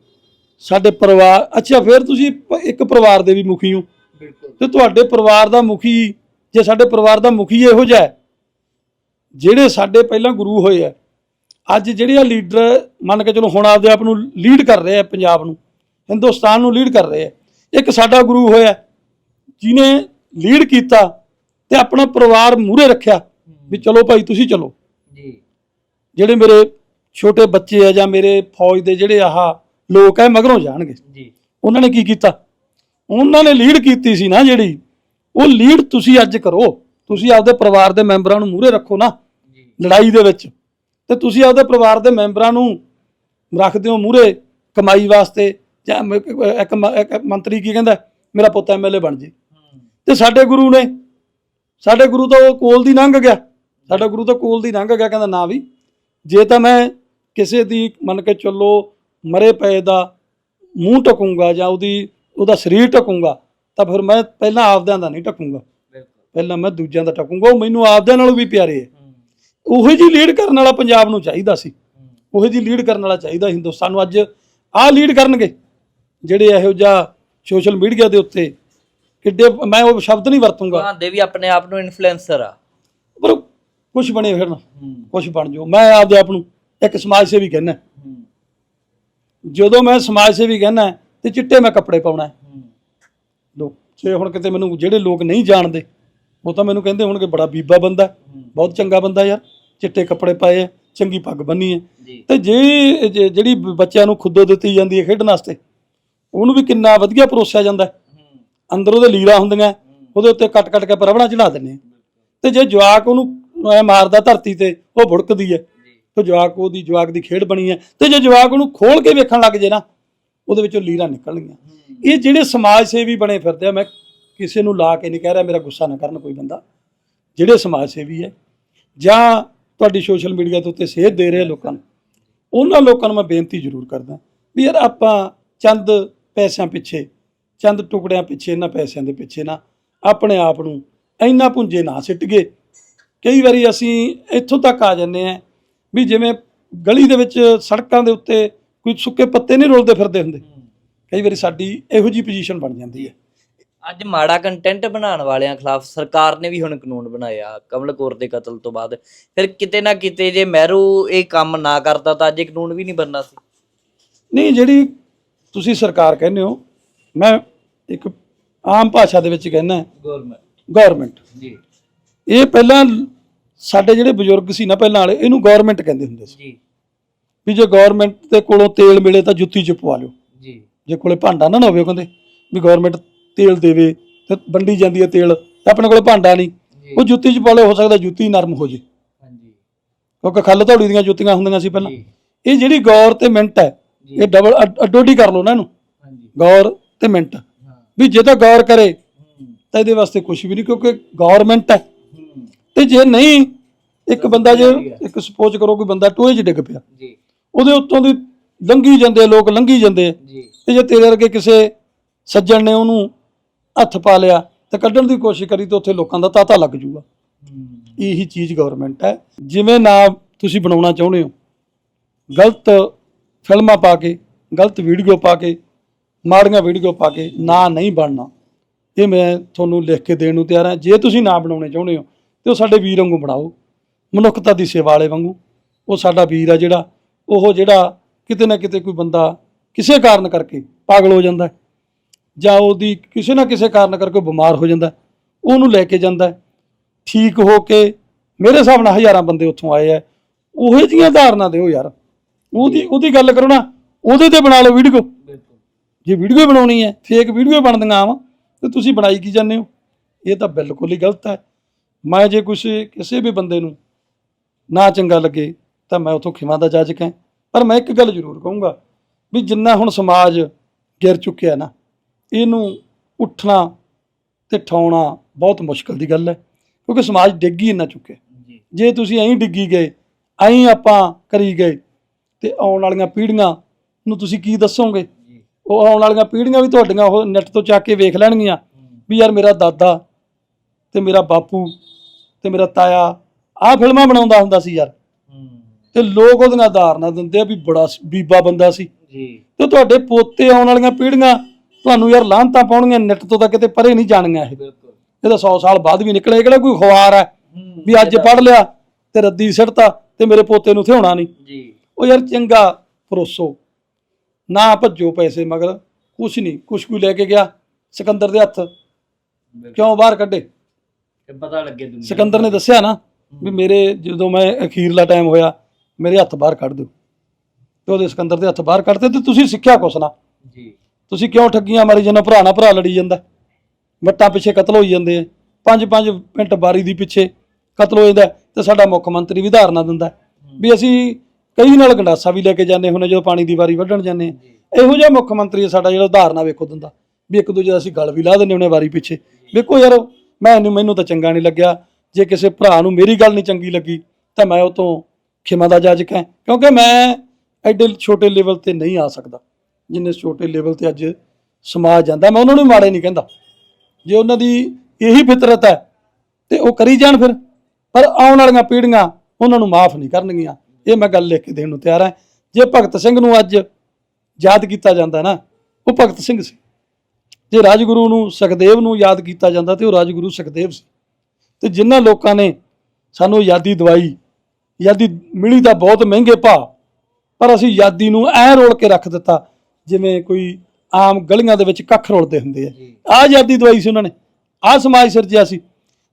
ਸਾਡੇ ਪਰਿਵਾਰ ਅੱਛਾ ਫਿਰ ਤੁਸੀਂ ਇੱਕ ਪਰਿਵਾਰ ਦੇ ਵੀ ਮੁਖੀ ਹੋ। ਤੇ ਤੁਹਾਡੇ ਪਰਿਵਾਰ ਦਾ ਮੁਖੀ ਜੇ ਸਾਡੇ ਪਰਿਵਾਰ ਦਾ ਮੁਖੀ ਇਹੋ ਜਿਹਾ ਜਿਹੜੇ ਸਾਡੇ ਪਹਿਲਾਂ ਗੁਰੂ ਹੋਏ ਆ ਅੱਜ ਜਿਹੜੇ ਆ ਲੀਡਰ ਮੰਨ ਕੇ ਚਲੋ ਹੁਣ ਆਪਦੇ ਆਪ ਨੂੰ ਲੀਡ ਕਰ ਰਹੇ ਆ ਪੰਜਾਬ ਨੂੰ ਹਿੰਦੁਸਤਾਨ ਨੂੰ ਲੀਡ ਕਰ ਰਹੇ ਆ ਇੱਕ ਸਾਡਾ ਗੁਰੂ ਹੋਇਆ ਜਿਹਨੇ ਲੀਡ ਕੀਤਾ ਤੇ ਆਪਣਾ ਪਰਿਵਾਰ ਮੂਹਰੇ ਰੱਖਿਆ ਵੀ ਚਲੋ ਭਾਈ ਤੁਸੀਂ ਚਲੋ। ਜੀ। ਜਿਹੜੇ ਮੇਰੇ ਛੋਟੇ ਬੱਚੇ ਆ ਜਾਂ ਮੇਰੇ ਫੌਜ ਦੇ ਜਿਹੜੇ ਆਹ ਲੋਕ ਇਹ ਮਗਰੋਂ ਜਾਣਗੇ। ਜੀ। ਉਹਨਾਂ ਨੇ ਕੀ ਕੀਤਾ? ਉਹਨਾਂ ਨੇ ਲੀਡ ਕੀਤੀ ਸੀ ਨਾ ਜਿਹੜੀ। ਉਹ ਲੀਡ ਤੁਸੀਂ ਅੱਜ ਕਰੋ। ਤੁਸੀਂ ਆਪਦੇ ਪਰਿਵਾਰ ਦੇ ਮੈਂਬਰਾਂ ਨੂੰ ਮੂਹਰੇ ਰੱਖੋ ਨਾ। ਲੜਾਈ ਦੇ ਵਿੱਚ। ਤੇ ਤੁਸੀਂ ਆਪਦੇ ਪਰਿਵਾਰ ਦੇ ਮੈਂਬਰਾਂ ਨੂੰ ਰੱਖਦੇ ਹੋ ਮੂਹਰੇ ਕਮਾਈ ਵਾਸਤੇ ਜਾਂ ਇੱਕ ਮੰਤਰੀ ਕੀ ਕਹਿੰਦਾ? ਮੇਰਾ ਪੁੱਤ ਐਮਐਲਏ ਬਣ ਜੇ। ਤੇ ਸਾਡੇ ਗੁਰੂ ਨੇ। ਸਾਡੇ ਗੁਰੂ ਤਾਂ ਉਹ ਕੋਲ ਦੀ ਲੰਘ ਗਿਆ। ਸਾਡਾ ਗੁਰੂ ਤਾਂ ਕੋਲ ਦੀ ਲੰਘ ਗਿਆ ਕਹਿੰਦਾ ਨਾ ਵੀ। ਜੇ ਤਾਂ ਮੈਂ ਕਿਸੇ ਦੀ ਮੰਨ ਕੇ ਚੱਲੋ ਮਰੇ ਪਏ ਦਾ ਮੂੰਹ ਟਕੂੰਗਾ ਜਾਂ ਉਹਦੀ ਉਹਦਾ ਸਰੀਰ ਟਕੂੰਗਾ ਤਾਂ ਫਿਰ ਮੈਂ ਪਹਿਲਾਂ ਆਪਦਿਆਂ ਦਾ ਨਹੀਂ ਟਕੂੰਗਾ। ਪਹਿਲਾਂ ਮੈਂ ਦੂਜਿਆਂ ਦਾ ਟਕੂੰਗਾ। ਉਹ ਮੈਨੂੰ ਆਪਦਿਆਂ ਨਾਲੋਂ ਵੀ ਪਿਆਰੇ ਹੈ ਉਹੋ ਜੀ ਲੀਡ ਕਰਨ ਵਾਲਾ ਪੰਜਾਬ ਨੂੰ ਚਾਹੀਦਾ ਸੀ। ਉਹੋ ਜੀ ਲੀਡ ਕਰਨ ਵਾਲਾ ਚਾਹੀਦਾ ਹਿੰਦੁਸਤਾਨ ਨੂੰ। ਅੱਜ ਆਹ ਲੀਡ ਕਰਨਗੇ। ਜਿਹੜੇ ਇਹੋ ਜਿਹਾ ਸੋਸ਼ਲ ਮੀਡੀਆ ਦੇ ਉੱਤੇ ਕਿੱਡੇ ਮੈਂ ਉਹ ਸ਼ਬਦ ਨਹੀਂ ਵਰਤੂੰਗਾ। ਕਹਾਂਦੇ ਵੀ ਆਪਣੇ ਆਪ ਨੂੰ ਇਨਫਲੂਐਂਸਰ ਆ। ਪਰ ਕੁਝ ਬਣੇ ਫਿਰਨ ਕੁਝ ਬਣ ਜਾਓ। ਮੈਂ ਆਪਦੇ ਆਪ ਨੂੰ ਇੱਕ ਸਮਾਜ ਸੇਵੀ ਕਹਿੰਦਾ। ਜਦੋਂ ਮੈਂ ਸਮਾਜ ਸੇਵੀ ਕਹਿੰਦਾ ਤੇ ਚਿੱਟੇ ਮੈਂ ਕੱਪੜੇ ਪਾਉਣਾ। ਲੋਕ ਜੇ ਹੁਣ ਕਿਤੇ ਮੈਨੂੰ ਜਿਹੜੇ ਲੋਕ ਨਹੀਂ ਜਾਣਦੇ ਉਹ ਤਾਂ ਮੈਨੂੰ ਕਹਿੰਦੇ ਹੋਣਗੇ ਬੜਾ ਬੀਬਾ ਬੰਦਾ ਬਹੁਤ ਚੰਗਾ ਬੰਦਾ ਯਾਰ। ਚਿੱਟੇ ਕੱਪੜੇ ਪਾਏ ਆ ਚੰਗੀ ਪੱਗ ਬੰਨੀ ਹੈ। ਤੇ ਜੇ ਜੇ- ਜਿਹੜੀ ਬੱਚਿਆਂ ਨੂੰ ਖੁੱਦੋ ਦਿੱਤੀ ਜਾਂਦੀ ਹੈ ਖੇਡਣ ਵਾਸਤੇ ਉਹਨੂੰ ਵੀ ਕਿੰਨਾ ਵਧੀਆ ਪਰੋਸਿਆ ਜਾਂਦਾ ਹੈ। ਅੰਦਰ ਉਹਦੇ ਲੀਰਾ ਹੁੰਦੀਆਂ, ਉਹਦੇ ਉੱਤੇ ਕੱਟ ਕੱਟ ਕੇ ਪਰਵਣਾ ਚੜਾ ਦਿੰਦੇ ਆ ਤੇ ਜੇ ਜਵਾਕ ਉਹਨੂੰ ਮਾਰਦਾ ਧਰਤੀ ਤੇ, ਉਹ ਭੁੜਕਦੀ ਹੈ। ਤੇ ਜਵਾਕ ਉਹਦੀ, ਜਵਾਕ ਦੀ ਖੇਡ ਬਣੀ ਹੈ। ਤੇ ਜੇ ਜਵਾਕ ਉਹਨੂੰ ਖੋਲ ਕੇ ਵੇਖਣ ਲੱਗ ਜੇ ਨਾ, ਉਹਦੇ ਵਿੱਚੋਂ ਲੀਰਾਂ ਨਿਕਲਣਗੀਆਂ। ਇਹ ਜਿਹੜੇ ਸਮਾਜ ਸੇਵੀ ਬਣੇ ਫਿਰਦੇ ਆ, ਮੈਂ ਕਿਸੇ ਨੂੰ ਲਾ ਕੇ ਨਹੀਂ ਕਹਿ ਰਿਹਾ, ਮੇਰਾ ਗੁੱਸਾ ਨਾ ਕਰਨ ਕੋਈ ਬੰਦਾ। ਜਿਹੜੇ ਸਮਾਜ ਸੇਵੀ ਹੈ, ਜਾਂ ਤੁਹਾਡੀ ਸੋਸ਼ਲ ਮੀਡੀਆ ਦੇ ਉੱਤੇ ਸੇਧ ਦੇ ਰਹੇ ਲੋਕਾਂ ਨੂੰ, ਉਹਨਾਂ ਲੋਕਾਂ ਨੂੰ ਮੈਂ ਬੇਨਤੀ ਜ਼ਰੂਰ ਕਰਦਾ ਵੀ ਯਾਰ ਆਪਾਂ ਚੰਦ ਪੈਸਿਆਂ ਪਿੱਛੇ ਚੰਦ ਟੁਕੜਿਆਂ ਪਿੱਛੇ ਇਹਨਾਂ ਪੈਸਿਆਂ ਦੇ ਪਿੱਛੇ ਨਾ ਆਪਣੇ ਆਪ ਨੂੰ ਇੰਨਾ ਪੁੰਜੇ ਨਾ ਸਿੱਟ ਗਏ। ਕਈ ਵਾਰੀ ਅਸੀਂ ਇੱਥੋਂ ਤੱਕ ਆ ਜੰਨੇ ਆ ਵੀ ਜਿਵੇਂ ਗਲੀ ਦੇ ਵਿੱਚ ਸੜਕਾਂ ਦੇ ਉੱਤੇ ਕੋਈ ਸੁੱਕੇ ਪੱਤੇ ਨਹੀਂ ਰੁਲਦੇ ਫਿਰਦੇ ਹੁੰਦੇ। ਕਈ ਵਾਰੀ ਸਾਡੀ ਇਹੋ ਜੀ ਪੋਜੀਸ਼ਨ ਬਣ ਜਾਂਦੀ ਹੈ। ਅੱਜ ਮਾੜਾ ਕੰਟੈਂਟ ਬਣਾਉਣ ਵਾਲਿਆਂ ਖਿਲਾਫ ਸਰਕਾਰ ਨੇ ਵੀ ਹੁਣ ਕਾਨੂੰਨ ਬਣਾਇਆ ਕਮਲ ਕੌਰ ਦੇ ਕਤਲ ਤੋਂ ਬਾਅਦ। ਫਿਰ ਕਿਤੇ ਨਾ ਕਿਤੇ ਜੇ ਮਹਿਰੂ ਇਹ ਕੰਮ ਨਾ ਕਰਦਾ ਤਾਂ ਅੱਜ ਇਹ ਕਾਨੂੰਨ ਵੀ ਨਹੀਂ ਬਣਨਾ ਸੀ। ਨਹੀਂ ਜਿਹੜੀ ਤੁਸੀਂ ਸਰਕਾਰ ਕਹਿੰਦੇ ਹੋ ਮੈਂ ਇੱਕ ਆਮ ਭਾਸ਼ਾ ਦੇ ਵਿੱਚ ਕਹਿੰਦਾ ਗਵਰਨਮੈਂਟ ਗਵਰਨਮੈਂਟ ਜੀ। ਇਹ ਪਹਿਲਾਂ ਸਾਡੇ ਜਿਹੜੇ ਬਜ਼ੁਰਗ ਸੀ ਨਾ ਪਹਿਲਾਂ ਵਾਲੇ ਇਹਨੂੰ ਗਵਰਨਮੈਂਟ ਕਹਿੰਦੇ ਹੁੰਦੇ ਸੀ। ਜੀ। ਵੀ ਜੇ ਗਵਰਨਮੈਂਟ ਦੇ ਕੋਲੋਂ ਤੇਲ ਮਿਲੇ ਤਾਂ ਜੁੱਤੀ 'ਚ ਪਵਾ ਲਿਓ। ਜੀ। ਜੇ ਕੋਲੇ ਭਾਂਡਾ ਨਾ ਨਾ ਹੋਵੇ ਉਹ ਕਹਿੰਦੇ ਵੀ ਗਵਰਨਮੈਂਟ ਤੇਲ ਦੇਵੇ ਤੇ ਵੰਡੀ ਜਾਂਦੀ ਹੈ ਤੇਲ ਤੇ ਆਪਣੇ ਕੋਲੇ ਭਾਂਡਾ ਨਹੀਂ। ਜੀ। ਉਹ ਜੁੱਤੀ 'ਚ ਪਾ ਲਿਓ ਹੋ ਸਕਦਾ ਜੁੱਤੀ ਨਰਮ ਹੋ ਜੇ। ਹਾਂਜੀ। ਕਿਉਂਕਿ ਖੱਲ ਧੌੜੀ ਦੀਆਂ ਜੁੱਤੀਆਂ ਹੁੰਦੀਆਂ ਸੀ ਪਹਿਲਾਂ। ਜੀ। ਇਹ ਜਿਹੜੀ ਗੌਰ ਤੇ ਮਿੰਟ ਹੈ ਜੀ। ਇਹ ਡਬਲ ਅੱਡੋਡੀ ਕਰ ਲਓ ਨਾ ਇਹਨੂੰ। ਹਾਂਜੀ। ਗੌਰ ਤੇ ਮਿੰਟ। ਵੀ ਜੇ ਤਾਂ ਗੌਰ ਕਰੇ ਤਾਂ ਇਹਦੇ ਵਾਸਤੇ ਕੁਝ ਵੀ ਨਹੀਂ ਕਿਉਂਕਿ ਗਵਰਨਮੈਂਟ ਹੈ। ਤੇ ਜੇ ਨਹੀਂ ਇੱਕ ਬੰਦਾ ਜੇ ਇੱਕ ਸਪੋਜ਼ ਕਰੋ ਕੋਈ ਬੰਦਾ ਟੋਏ 'ਚ ਡਿੱਗ ਪਿਆ। ਜੀ। ਉਹਦੇ ਉੱਤੋਂ ਦੀ ਲੰਘੀ ਜਾਂਦੇ ਲੋਕ ਲੰਘੀ ਜਾਂਦੇ। ਜੀ। ਤੇ ਜੇ ਤੇਰੇ ਵਰਗੇ ਕਿਸੇ ਸੱਜਣ ਨੇ ਉਹਨੂੰ ਹੱਥ ਪਾ ਲਿਆ ਤੇ ਕੱਢਣ ਦੀ ਕੋਸ਼ਿਸ਼ ਕਰੀ ਤਾਂ ਉੱਥੇ ਲੋਕਾਂ ਦਾ ਤਾਤਾ ਲੱਗ ਜੂਗਾ। ਇਹੀ ਚੀਜ਼ ਗਵਰਨਮੈਂਟ ਹੈ। ਜਿਵੇਂ ਨਾ ਤੁਸੀਂ ਬਣਾਉਣਾ ਚਾਹੁੰਦੇ ਹੋ ਗਲਤ ਫਿਲਮਾਂ ਪਾ ਕੇ ਗਲਤ ਵੀਡੀਓ ਪਾ ਕੇ ਮਾੜੀਆਂ ਵੀਡੀਓ ਪਾ ਕੇ ਨਾ ਨਹੀਂ ਬਣਨਾ। ਇਹ ਮੈਂ ਤੁਹਾਨੂੰ ਲਿਖ ਕੇ ਦੇਣ ਨੂੰ ਤਿਆਰ ਹਾਂ। ਜੇ ਤੁਸੀਂ ਨਾ ਬਣਾਉਣੇ ਚਾਹੁੰਦੇ ਹੋ, ਤੇ ਉਹ ਸਾਡੇ ਵੀਰ ਵਾਂਗੂ ਬਣਾਓ। ਮਨੁੱਖਤਾ ਦੀ ਸੇਵਾ ਵਾਲੇ ਵਾਂਗੂ। ਉਹ ਸਾਡਾ ਵੀਰ ਆ ਜਿਹੜਾ, ਉਹ ਜਿਹੜਾ ਕਿਤੇ ਨਾ ਕਿਤੇ ਕੋਈ ਬੰਦਾ ਕਿਸੇ ਕਾਰਨ ਕਰਕੇ ਪਾਗਲ ਹੋ ਜਾਂਦਾ ਜਾਂ ਉਹਦੀ ਕਿਸੇ ਨਾ ਕਿਸੇ ਕਾਰਨ ਕਰਕੇ ਉਹ ਬਿਮਾਰ ਹੋ ਜਾਂਦਾ ਉਹਨੂੰ ਲੈ ਕੇ ਜਾਂਦਾ ਠੀਕ ਹੋ ਕੇ ਮੇਰੇ ਹਿਸਾਬ ਨਾਲ ਹਜ਼ਾਰਾਂ ਬੰਦੇ ਉੱਥੋਂ ਆਏ ਆ। ਉਹੋ ਜਿਹੀਆਂ ਧਾਰਨਾ ਦਿਓ ਯਾਰ। ਉਹਦੀ ਉਹਦੀ ਗੱਲ ਕਰੋ ਨਾ, ਉਹਦੇ ਤੇ ਬਣਾ ਲਓ ਵੀਡੀਓ ਜੇ ਵੀਡੀਓ ਬਣਾਉਣੀ ਹੈ ਫੇਕ ਵੀਡੀਓ ਬਣਦੀਆਂ ਆਵਾਂ ਤੇ ਤੁਸੀਂ ਬਣਾਈ ਕੀ ਜਾਂਦੇ ਹੋ? ਇਹ ਤਾਂ ਬਿਲਕੁਲ ਹੀ ਗਲਤ ਹੈ। ਮੈਂ ਜੇ ਕੁਛ ਕਿਸੇ ਵੀ ਬੰਦੇ ਨੂੰ ਨਾ ਚੰਗਾ ਲੱਗੇ ਤਾਂ ਮੈਂ ਉਥੋਂ ਖਿਮਾ ਦਾ ਜਾਜਕ ਹਾਂ। ਪਰ ਮੈਂ ਇੱਕ ਗੱਲ ਜ਼ਰੂਰ ਕਹੂੰਗਾ ਵੀ ਜਿੰਨਾ ਹੁਣ ਸਮਾਜ ਗਿਰ ਚੁੱਕਿਆ ਨਾ ਇਹਨੂੰ ਉੱਠਣਾ ਤੇ ਠਾਉਣਾ ਬਹੁਤ ਮੁਸ਼ਕਲ ਦੀ ਗੱਲ ਹੈ ਕਿਉਂਕਿ ਸਮਾਜ ਡਿੱਗ ਹੀ ਇੰਨਾ ਚੁੱਕਿਆ। ਜੀ ਤੁਸੀਂ ਐਂ ਡਿੱਗੀ ਗਏ ਐਂ ਆਪਾਂ ਕਰੀ ਗਏ ਤੇ ਆਉਣ ਵਾਲੀਆਂ ਪੀੜ੍ਹੀਆਂ ਨੂੰ ਤੁਸੀਂ ਕੀ ਦੱਸੋਗੇ? ਉਹ ਆਉਣ ਵਾਲੀਆਂ ਪੀੜ੍ਹੀਆਂ ਵੀ ਤੁਹਾਡੀਆਂ ਉਹ ਨੈਟ ਤੋਂ ਚੱਕ ਕੇ ਵੇਖ ਲੈਣਗੀਆਂ ਵੀ ਯਾਰ ਮੇਰਾ ਦਾਦਾ ਤੇ ਮੇਰਾ ਬਾਪੂ ਤੇ ਮੇਰਾ ਤਾਇਆ ਆਹ ਫਿਲਮਾਂ ਬਣਾਉਂਦਾ ਹੁੰਦਾ ਸੀ ਯਾਰ। ਤੇ ਲੋਕ ਉਹਦੀਆਂ ਧਾਰਨਾ ਦਿੰਦੇ ਆ ਵੀ ਬੜਾ ਬੀਬਾ ਬੰਦਾ ਸੀ। ਜੀ। ਤੇ ਤੁਹਾਡੇ ਪੋਤੇ ਆਉਣ ਵਾਲੀਆਂ ਪੀੜ੍ਹੀਆਂ ਤੁਹਾਨੂੰ ਯਾਰ ਲਾਂਤਾਂ ਪਾਉਣਗੀਆਂ ਨੈਟ ਤੋਂ ਤਾਂ ਕਿਤੇ ਪਰੇ ਨਹੀਂ ਜਾਣੀਆਂ ਇਹ। ਬਿਲਕੁਲ। ਇਹਦਾ 100 ਸਾਲ ਬਾਅਦ ਵੀ ਨਿਕਲੇ ਇਹ ਕਿਹੜਾ ਕੋਈ ਖਵਾਰ ਹੈ ਹੂੰ। ਵੀ ਅੱਜ ਪੜ ਲਿਆ ਤੇ ਰੱਦੀ ਸਿੱਟਤਾ ਤੇ ਮੇਰੇ ਪੋਤੇ ਨੂੰ ਥਿਉਣਾ ਨਹੀਂ। ਜੀ। ਉਹ ਯਾਰ ਚੰਗਾ ਪਰੋਸੋ। ਨਾ ਭੱਜੋ ਪੈਸੇ ਮਗਰ ਕੁਛ ਨਹੀਂ ਕੁਛ ਕੋਈ ਲੈ ਕੇ ਗਿਆ ਸਿਕੰਦਰ ਦੇ ਹੱਥ। ਕਿਉਂ ਬਾਹਰ ਕੱਢੇ? ਤੇ ਪਤਾ ਲੱਗੇ ਦੁਨੀਆ ਸਿਕੰਦਰ ਨੇ ਦੱਸਿਆ ਨਾ ਵੀ ਮੇਰੇ ਜਦੋਂ ਮੈਂ ਅਖੀਰਲਾ ਟਾਈਮ ਹੋਇਆ ਮੇਰੇ ਹੱਥ ਬਾਹਰ ਕੱਢ ਦਿਓ। ਤੇ ਉਹਦੇ ਸਿਕੰਦਰ ਦੇ ਹੱਥ ਬਾਹਰ ਕੱਢਦੇ ਤੇ ਤੁਸੀਂ ਸਿੱਖਿਆ ਕੁਛ ਨਾ। ਜੀ। ਤੁਸੀਂ ਕਿਉਂ ਠੱਗੀਆਂ ਮਾਰੀ ਜਾਂਦਾ ਭਰਾ ਨਾਲ ਭਰਾ ਲੜੀ ਜਾਂਦਾ। ਵੱਟਾਂ ਪਿੱਛੇ ਕਤਲ ਹੋਈ ਜਾਂਦੇ ਆ। ਪੰਜ ਪੰਜ ਮਿੰਟ ਬਾਰੀ ਦੀ ਪਿੱਛੇ ਕਤਲ ਹੋ ਜਾਂਦਾ ਤੇ ਸਾਡਾ ਮੁੱਖ ਮੰਤਰੀ ਵੀ ਧਾਰਨਾ ਦਿੰਦਾ ਵੀ ਅਸੀਂ ਕਈ ਨਾਲ ਗੰਡਾਸਾ ਵੀ ਲੈ ਕੇ ਜਾਂਦੇ ਹੁੰਨੇ ਜਦੋਂ ਪਾਣੀ ਦੀ ਵਾਰੀ ਵੱਢਣ ਜਾਂਦੇ ਆ। ਇਹੋ ਜਿਹਾ ਮੁੱਖ ਮੰਤਰੀ ਆ ਸਾਡਾ ਜਿਹੜਾ ਧਾਰਨਾ ਵੇਖੋ ਦਿੰਦਾ। ਵੀ ਇੱਕ ਦੂਜੇ ਦਾ ਅਸੀਂ ਗਲ ਵੀ ਲਾ ਦਿੰਦੇ ਹੁੰਨੇ ਵਾਰੀ ਪਿੱਛੇ। ਵੇਖੋ ਯਾਰ, ਮੈਂ ਇਹਨੂੰ, ਮੈਨੂੰ ਤਾਂ ਚੰਗਾ ਨਹੀਂ ਲੱਗਿਆ। ਜੇ ਕਿਸੇ ਭਰਾ ਨੂੰ ਮੇਰੀ ਗੱਲ ਨਹੀਂ ਚੰਗੀ ਲੱਗੀ, ਤਾਂ ਮੈਂ ਉਹ ਤੋਂ ਖਿਮਾ ਦਾ ਜਾਜਕ ਹਾਂ। ਕਿਉਂਕਿ ਮੈਂ ਐਡੇ ਛੋਟੇ ਲੈਵਲ ਤੇ ਨਹੀਂ ਆ ਸਕਦਾ। ਜਿੰਨੇ ਛੋਟੇ ਲੈਵਲ ਤੇ ਅੱਜ ਸਮਾਜ ਜਾਂਦਾ, ਮੈਂ ਉਹਨਾਂ ਨੂੰ ਮਾੜੇ ਨਹੀਂ ਕਹਿੰਦਾ। ਜੇ ਉਹਨਾਂ ਦੀ ਇਹੀ ਫਿਤਰਤ ਹੈ, ਤੇ ਉਹ ਕਰੀ ਜਾਣ ਫਿਰ। ਪਰ ਆਉਣ ਵਾਲੀਆਂ ਪੀੜ੍ਹੀਆਂ ਉਹਨਾਂ ਨੂੰ ਮਾਫ ਨਹੀਂ ਕਰਨਗੀਆਂ। ਇਹ ਮੈਂ ਗੱਲ ਲਿਖ ਕੇ ਦੇਣ ਨੂੰ ਤਿਆਰ ਹਾਂ। ਜੇ ਭਗਤ ਸਿੰਘ ਨੂੰ ਅੱਜ ਯਾਦ ਕੀਤਾ ਜਾਂਦਾ ਨਾ ਉਹ ਭਗਤ ਸਿੰਘ ਸੀ। ਜੇ ਰਾਜਗੁਰੂ ਨੂੰ ਸੁਖਦੇਵ ਨੂੰ ਯਾਦ ਕੀਤਾ ਜਾਂਦਾ ਤੇ ਉਹ ਰਾਜਗੁਰੂ ਸੁਖਦੇਵ ਸੀ। ਤੇ ਜਿਨ੍ਹਾਂ ਲੋਕਾਂ ਨੇ ਸਾਨੂੰ ਆਜ਼ਾਦੀ ਦਵਾਈ ਆਜ਼ਾਦੀ ਮਿਲੀ ਤਾਂ ਬਹੁਤ ਮਹਿੰਗੇ ਭਾਅ ਪਰ ਅਸੀਂ ਆਜ਼ਾਦੀ ਨੂੰ ਐ ਰੋਲ ਕੇ ਰੱਖ ਦਿੱਤਾ ਜਿਵੇਂ ਕੋਈ ਆਮ ਗਲੀਆਂ ਦੇ ਵਿੱਚ ਕੱਖ ਰੋਲਦੇ ਹੁੰਦੇ ਆ। ਆ ਆਜ਼ਾਦੀ ਦਵਾਈ ਸੀ ਉਹਨਾਂ ਨੇ। ਆ ਸਮਾਜ ਸਿਰਜਿਆ ਸੀ।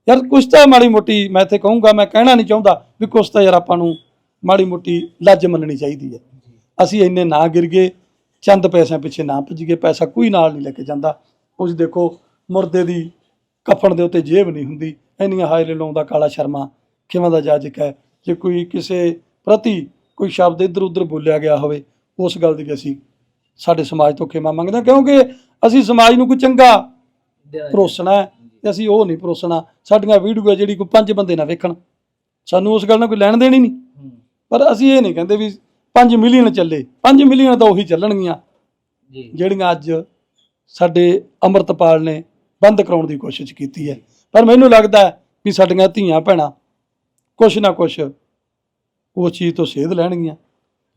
ਯਾਰ ਕੁਛ ਤਾਂ ਮਾੜੀ ਮੋਟੀ ਮੈਂ ਤੇ ਕਹੂੰਗਾ ਮੈਂ ਕਹਿਣਾ ਨਹੀਂ ਚਾਹੁੰਦਾ ਵੀ ਕੁਛ ਤਾਂ ਯਾਰ ਆਪਾਂ ਨੂੰ ਮਾੜੀ ਮੋਟੀ ਲੱਜ ਮੰਨਣੀ ਚਾਹੀਦੀ ਹੈ। ਅਸੀਂ ਇੰਨੇ ਨਾ ਗਿਰ ਗਏ, ਚੰਦ ਪੈਸਿਆਂ ਪਿੱਛੇ ਨਾ ਭੱਜ ਗਏ, ਪੈਸਾ ਕੋਈ ਨਾਲ ਨਹੀਂ ਲੈ ਕੇ ਜਾਂਦਾ। ਉਸ ਦੇਖੋ, ਮੁਰਦੇ ਦੀ ਕਫਨ ਦੇ ਉੱਤੇ ਜੇਬ ਨਹੀਂ ਹੁੰਦੀ। ਇੰਨੀਆਂ ਹਾਇਰੇ ਲਾਉਂਦਾ ਕਾਲਾ ਸ਼ਰਮਾ, ਕਿਵੇਂ ਦਾ ਜਾਜਕ ਹੈ? ਜੇ ਕੋਈ ਕਿਸੇ ਪ੍ਰਤੀ ਕੋਈ ਸ਼ਬਦ ਇੱਧਰ ਉੱਧਰ ਬੋਲਿਆ ਗਿਆ ਹੋਵੇ, ਉਸ ਗੱਲ ਦੀ ਵੀ ਅਸੀਂ ਸਾਡੇ ਸਮਾਜ ਤੋਂ ਖਿਮਾ ਮੰਗਦੇ ਹਾਂ। ਕਿਉਂਕਿ ਅਸੀਂ ਸਮਾਜ ਨੂੰ ਕੋਈ ਚੰਗਾ ਪਰੋਸਣਾ ਹੈ ਤੇ ਅਸੀਂ ਉਹ ਨਹੀਂ ਪਰੋਸਣਾ ਸਾਡੀਆਂ ਵੀਡੀਓ ਜਿਹੜੀ ਕੋਈ ਪੰਜ ਬੰਦੇ ਨਾ ਵੇਖਣ। ਸਾਨੂੰ ਉਸ ਗੱਲ ਨਾਲ ਕੋਈ ਲੈਣ ਦੇਣੀ ਨਹੀਂ। ਪਰ ਅਸੀਂ ਇਹ ਨਹੀਂ ਕਹਿੰਦੇ ਵੀ 5 ਮਿਲੀਅਨ ਚੱਲੇ। 5 ਮਿਲੀਅਨ ਤਾਂ ਉਹੀ ਚੱਲਣਗੀਆਂ ਜੀ। ਜਿਹੜੀਆਂ ਅੱਜ ਸਾਡੇ ਅੰਮ੍ਰਿਤਪਾਲ ਨੇ ਬੰਦ ਕਰਾਉਣ ਦੀ ਕੋਸ਼ਿਸ਼ ਕੀਤੀ ਹੈ। ਪਰ ਮੈਨੂੰ ਲੱਗਦਾ ਵੀ ਸਾਡੀਆਂ ਧੀਆਂ ਭੈਣਾਂ ਕੁਛ ਨਾ ਕੁਛ ਉਹ ਚੀਜ਼ ਤੋਂ ਸੇਧ ਲੈਣਗੀਆਂ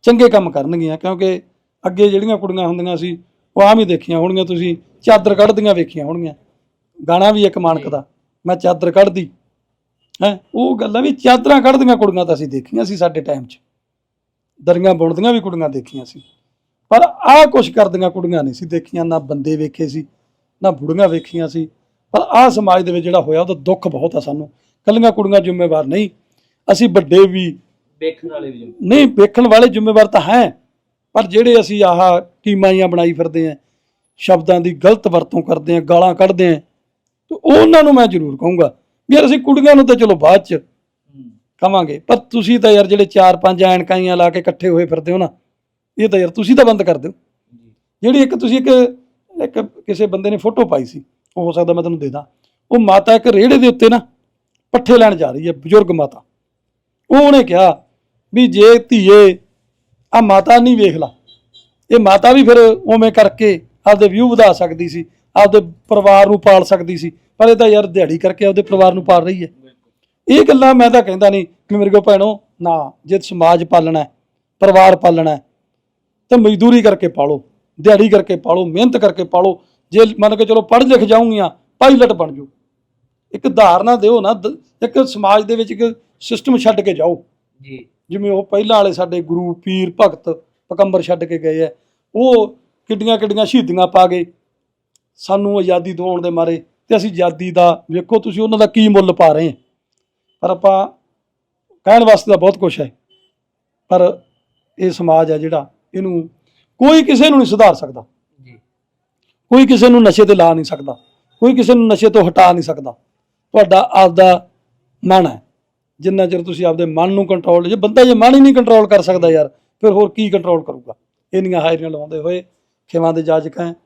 ਚੰਗੇ ਕੰਮ ਕਰਨਗੀਆਂ ਕਿਉਂਕਿ ਅੱਗੇ ਜਿਹੜੀਆਂ ਕੁੜੀਆਂ ਹੁੰਦੀਆਂ ਸੀ ਉਹ ਆਮ ਹੀ ਦੇਖੀਆਂ ਹੋਣਗੀਆਂ। ਤੁਸੀਂ ਚਾਦਰ ਕੱਢਦੀਆਂ ਵੇਖੀਆਂ ਹੋਣਗੀਆਂ। ਗਾਣਾ ਵੀ ਇੱਕ ਮਾਨਕ ਦਾ ਮੈਂ ਚਾਦਰ ਕੱਢਦੀ ਹੈ? ਉਹ ਗੱਲਾਂ ਵੀ ਚਾਦਰਾਂ ਕੱਢਦੀਆਂ ਕੁੜੀਆਂ ਤਾਂ ਅਸੀਂ ਦੇਖੀਆਂ ਸੀ ਸਾਡੇ ਟਾਈਮ 'ਚ। ਦਰੀਆਂ ਬੁਣਦੀਆਂ ਵੀ ਕੁੜੀਆਂ ਦੇਖੀਆਂ ਸੀ। ਪਰ ਆਹ ਕੁਛ ਕਰਦੀਆਂ ਕੁੜੀਆਂ ਨਹੀਂ ਸੀ ਦੇਖੀਆਂ ਨਾ ਬੰਦੇ ਵੇਖੇ ਸੀ ਨਾ ਬੁੜੀਆਂ ਵੇਖੀਆਂ ਸੀ। ਪਰ ਆਹ ਸਮਾਜ ਦੇ ਵਿੱਚ ਜਿਹੜਾ ਹੋਇਆ ਉਹਦਾ ਦੁੱਖ ਬਹੁਤ ਆ ਸਾਨੂੰ। ਕੱਲੀਆਂ ਕੁੜੀਆਂ ਜ਼ਿੰਮੇਵਾਰ ਨਹੀਂ। ਅਸੀਂ ਵੱਡੇ ਵੀ ਵੇਖਣ ਵਾਲੇ ਵੀ ਨਹੀਂ ਵੇਖਣ ਵਾਲੇ ਜ਼ਿੰਮੇਵਾਰ ਤਾਂ ਹੈ। ਪਰ ਜਿਹੜੇ ਅਸੀਂ ਆਹ ਟੀਮਾਂ ਬਣਾਈ ਫਿਰਦੇ ਆਂ ਸ਼ਬਦਾਂ ਦੀ ਗਲਤ ਵਰਤੋਂ ਕਰਦੇ ਆਂ ਗਾਲਾਂ ਕੱਢਦੇ ਆਂ ਤੇ ਉਹਨਾਂ ਨੂੰ ਮੈਂ ਜ਼ਰੂਰ ਕਹੂੰਗਾ ਵੀ ਯਾਰ ਅਸੀਂ ਕੁੜੀਆਂ ਨੂੰ ਤਾਂ ਚਲੋ ਬਾਅਦ ਚ ਕਵਾਂਗੇ। ਪਰ ਤੁਸੀਂ ਤਾਂ ਯਾਰ ਜਿਹੜੇ ਚਾਰ ਪੰਜ ਐਨਕਾਈਆਂ ਲਾ ਕੇ ਇਕੱਠੇ ਹੋਏ ਫਿਰਦੇ ਹੋ ਨਾ, ਇਹ ਤਾਂ ਯਾਰ ਤੁਸੀਂ ਤਾਂ ਬੰਦ ਕਰ ਦਿਓ। ਜਿਹੜੀ ਇੱਕ ਤੁਸੀਂ ਇੱਕ ਇੱਕ ਕਿਸੇ ਬੰਦੇ ਨੇ ਫੋਟੋ ਪਾਈ ਸੀ, ਉਹ ਹੋ ਸਕਦਾ ਮੈਂ ਤੁਹਾਨੂੰ ਦੇ ਦਾਂ। ਉਹ ਮਾਤਾ ਇੱਕ ਰੇੜੇ ਦੇ ਉੱਤੇ ਨਾ ਪੱਠੇ ਲੈਣ ਜਾ ਰਹੀ ਹੈ, ਬਜ਼ੁਰਗ ਮਾਤਾ। ਉਹ ਉਹਨੇ ਕਿਹਾ ਵੀ ਜੇ ਧੀਏ ਆ ਮਾਤਾ ਨਹੀਂ ਵੇਖ ਲਾ। ਇਹ ਮਾਤਾ ਵੀ ਫਿਰ ਉਵੇਂ ਕਰਕੇ ਆਪਦੇ ਵਿਊ ਵਧਾ ਸਕਦੀ ਸੀ। ਆਪਦੇ ਪਰਿਵਾਰ ਨੂੰ ਪਾਲ ਸਕਦੀ ਸੀ। ਪਰ ਇਹ ਤਾਂ ਯਾਰ ਦਿਹਾੜੀ ਕਰਕੇ ਆਪਦੇ ਪਰਿਵਾਰ ਨੂੰ ਪਾਲ ਰਹੀ ਹੈ। ਇਹ ਗੱਲਾਂ ਮੈਂ ਤਾਂ ਕਹਿੰਦਾ ਨਹੀਂ ਕਿ ਮੇਰੇ ਕੋ ਭੈਣੋ ਨਾ ਜੇ ਸਮਾਜ ਪਾਲਣਾ ਹੈ ਪਰਿਵਾਰ ਪਾਲਣਾ ਹੈ ਤਾਂ ਮਜ਼ਦੂਰੀ ਕਰਕੇ ਪਾਲੋ ਦਿਹਾੜੀ ਕਰਕੇ ਪਾਲੋ ਮਿਹਨਤ ਕਰਕੇ ਪਾਲੋ। ਜੇ ਮੰਨ ਕੇ ਚਲੋ ਪੜ੍ਹ ਲਿਖ ਜਾਊਂਗੀਆਂ ਪਾਇਲਟ ਬਣ ਜਾਓ। ਇੱਕ ਧਾਰਨਾ ਦਿਓ ਨਾ ਇੱਕ ਸਮਾਜ ਦੇ ਵਿੱਚ ਇੱਕ ਸਿਸਟਮ ਛੱਡ ਕੇ ਜਾਓ। ਜੀ। ਜਿਵੇਂ ਉਹ ਪਹਿਲਾਂ ਵਾਲੇ ਸਾਡੇ ਗੁਰੂ ਪੀਰ ਭਗਤ ਪਕੰਬਰ ਛੱਡ ਕੇ ਗਏ ਆ ਉਹ ਕਿੱਡੀਆਂ ਕਿੱਡੀਆਂ ਸ਼ਹੀਦੀਆਂ ਪਾ ਗਏ। ਸਾਨੂੰ ਆਜ਼ਾਦੀ ਦਿਵਾਉਣ ਦੇ ਮਾਰੇ ਤੇ ਅਸੀਂ ਆਜ਼ਾਦੀ ਦਾ ਵੇਖੋ ਤੁਸੀਂ ਉਹਨਾਂ ਦਾ ਕੀ ਮੁੱਲ ਪਾ ਰਹੇ ਪਰ ਆਪਾਂ ਕਹਿਣ ਵਾਸਤੇ ਤਾਂ ਬਹੁਤ ਕੁਝ ਹੈ। ਪਰ ਇਹ ਸਮਾਜ ਹੈ ਜਿਹੜਾ ਇਹਨੂੰ ਕੋਈ ਕਿਸੇ ਨੂੰ ਨਹੀਂ ਸੁਧਾਰ ਸਕਦਾ। ਜੀ। ਕੋਈ ਕਿਸੇ ਨੂੰ ਨਸ਼ੇ ਤੇ ਲਾ ਨਹੀਂ ਸਕਦਾ। ਕੋਈ ਕਿਸੇ ਨੂੰ ਨਸ਼ੇ ਤੋਂ ਹਟਾ ਨਹੀਂ ਸਕਦਾ। ਤੁਹਾਡਾ ਆਪਦਾ ਮਨ ਹੈ। ਜਿੰਨਾ ਚਿਰ ਤੁਸੀਂ ਆਪਦੇ ਮਨ ਨੂੰ ਕੰਟਰੋਲ ਜੇ ਬੰਦਾ ਜੇ ਮਨ ਹੀ ਨਹੀਂ ਕੰਟਰੋਲ ਕਰ ਸਕਦਾ ਯਾਰ ਫਿਰ ਹੋਰ ਕੀ ਕੰਟਰੋਲ ਕਰੂਗਾ? ਇੰਨੀਆਂ ਹਾਇਰੀਆਂ ਲਵਾਉਂਦੇ ਹੋਏ ਖਿਮਾ ਦੇ ਜਾਜਕ